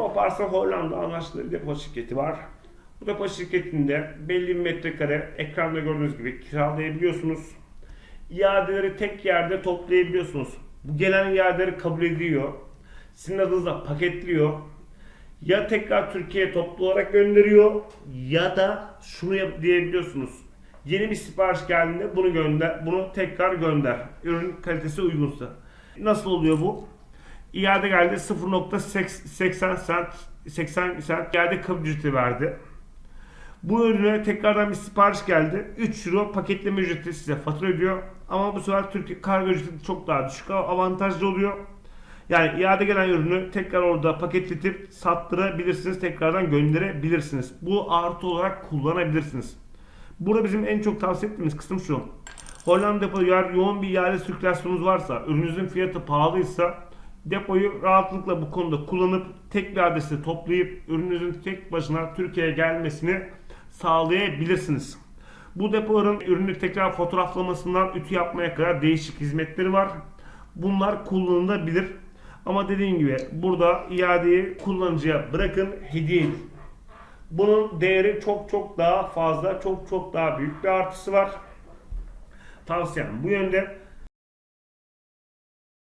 Alparslan Hollanda anlaştığı bir depo şirketi var. Bu depo şirketinde belli bir metrekare ekranda gördüğünüz gibi kiralayabiliyorsunuz. İadeleri tek yerde toplayabiliyorsunuz. Bu gelen iadeleri kabul ediyor. Sizin adınıza paketliyor. Ya tekrar Türkiye'ye toplu olarak gönderiyor ya da şunu yap diyebiliyorsunuz. Yeni bir sipariş geldiğinde bunu gönder, bunu tekrar gönder. Ürün kalitesi uygunsa. Nasıl oluyor bu? İade geldi 0.80 sent 80 sent iade kabul ücreti verdi. Bu ürüne tekrardan bir sipariş geldi. 3 euro paketleme ücreti size fatura ödüyor. Ama bu sefer Türkiye kargo ücreti çok daha düşük avantajlı oluyor. Yani iade gelen ürünü tekrar orada paketletip sattırabilirsiniz. Tekrardan gönderebilirsiniz. Bu artı olarak kullanabilirsiniz. Burada bizim en çok tavsiye ettiğimiz kısım şu. Hollanda depoda yoğun bir iade sirkülasyonunuz varsa, ürününüzün fiyatı pahalıysa depoyu rahatlıkla bu konuda kullanıp tek bir adrese toplayıp ürününüzün tek başına Türkiye'ye gelmesini sağlayabilirsiniz. Bu depoların ürünü tekrar fotoğraflamasından ütü yapmaya kadar değişik hizmetleri var. Bunlar kullanılabilir. Ama dediğim gibi burada iadeyi kullanıcıya bırakın hediye edin. Bunun değeri çok çok daha fazla, çok çok daha büyük bir artısı var. Tavsiyem bu yönde.